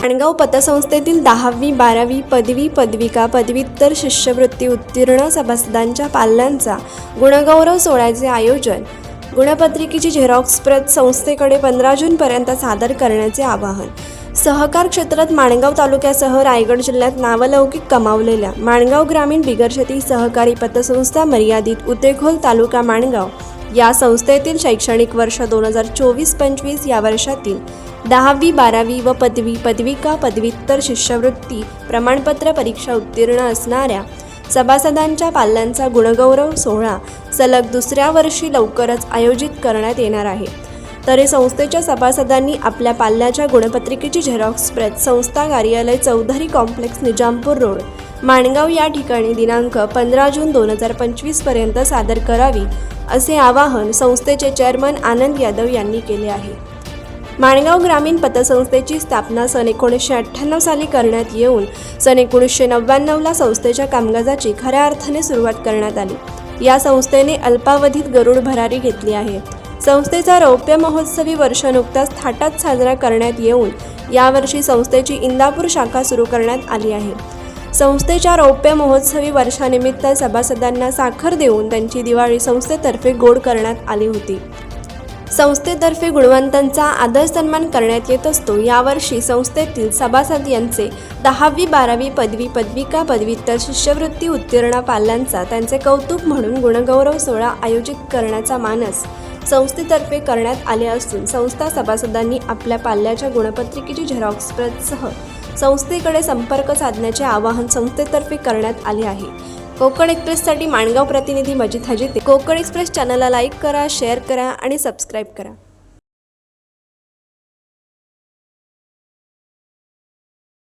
माणगाव पतसंस्थेतील दहावी बारावी पदवी पदविका पदव्युत्तर शिष्यवृत्ती उत्तीर्ण सभासदांच्या पाल्यांचा गुणगौरव सोहळ्याचे आयोजन गुणपत्रिकेची झेरॉक्स प्रत संस्थेकडे पंधरा जूनपर्यंत सादर करण्याचे आवाहन. सहकार क्षेत्रात माणगाव तालुक्यासह रायगड जिल्ह्यात नावलौकिक कमावलेल्या माणगाव ग्रामीण बिगरशेती सहकारी पतसंस्था मर्यादित उतेखोल तालुका माणगाव या संस्थेतील शैक्षणिक वर्ष दोन हजार चोवीस पंचवीस या वर्षातील दहावी बारावी व पदवी पदविका पदव्युत्तर शिष्यवृत्ती प्रमाणपत्र परीक्षा उत्तीर्ण असणाऱ्या सभासदांच्या पाल्यांचा गुणगौरव सोहळा सलग दुसऱ्या वर्षी लवकरच आयोजित करण्यात येणार आहे. तरी संस्थेच्या सभासदांनी आपल्या पाल्याच्या गुणपत्रिकेची झेरॉक्स प्रत संस्था कार्यालय चौधरी कॉम्प्लेक्स निजामपूर रोड माणगाव या ठिकाणी दिनांक पंधरा जून दोन हजार पंचवीसपर्यंत सादर करावी असे आवाहन संस्थेचे चेअरमन आनंद यादव यांनी केले आहे. माणगाव ग्रामीण पतसंस्थेची स्थापना सन एकोणीसशे अठ्ठ्याण्णव साली करण्यात येऊन सन एकोणीसशे नव्याण्णवला संस्थेच्या कामकाजाची खऱ्या अर्थाने सुरुवात करण्यात आली. या संस्थेने अल्पावधीत गरुड भरारी घेतली आहे. संस्थेचा रौप्य महोत्सवी वर्ष नुकताच थाटात साजरा करण्यात येऊन यावर्षी संस्थेची इंदापूर शाखा सुरू करण्यात आली आहे. संस्थेच्या रौप्य महोत्सवी वर्षानिमित्त सभासदांना साखर देऊन त्यांची दिवाळी संस्थेतर्फे गोड करण्यात आली होती. संस्थेतर्फे गुणवंतांचा आदर सन्मान करण्यात येत असतो. यावर्षी संस्थेतील सभासद यांचे दहावी बारावी पदवी पदविका पदव्युत्तर शिष्यवृत्ती उत्तीर्ण पाल्यांचा त्यांचे कौतुक म्हणून गुणगौरव सोहळा आयोजित करण्याचा मानस संस्थेतर्फे करण्यात आले असून संस्था सभासदांनी आपल्या पाल्याच्या गुणपत्रिकेची झेरॉक्स प्रतसह संस्थेकडे संपर्क साधण्याचे आवाहन संस्थेतर्फे करण्यात आले आहे. कोकण एक्सप्रेससाठी माणगाव प्रतिनिधी मजिद हजिते. कोकण एक्सप्रेस चॅनलला लाईक करा शेअर करा आणि सबस्क्राईब करा.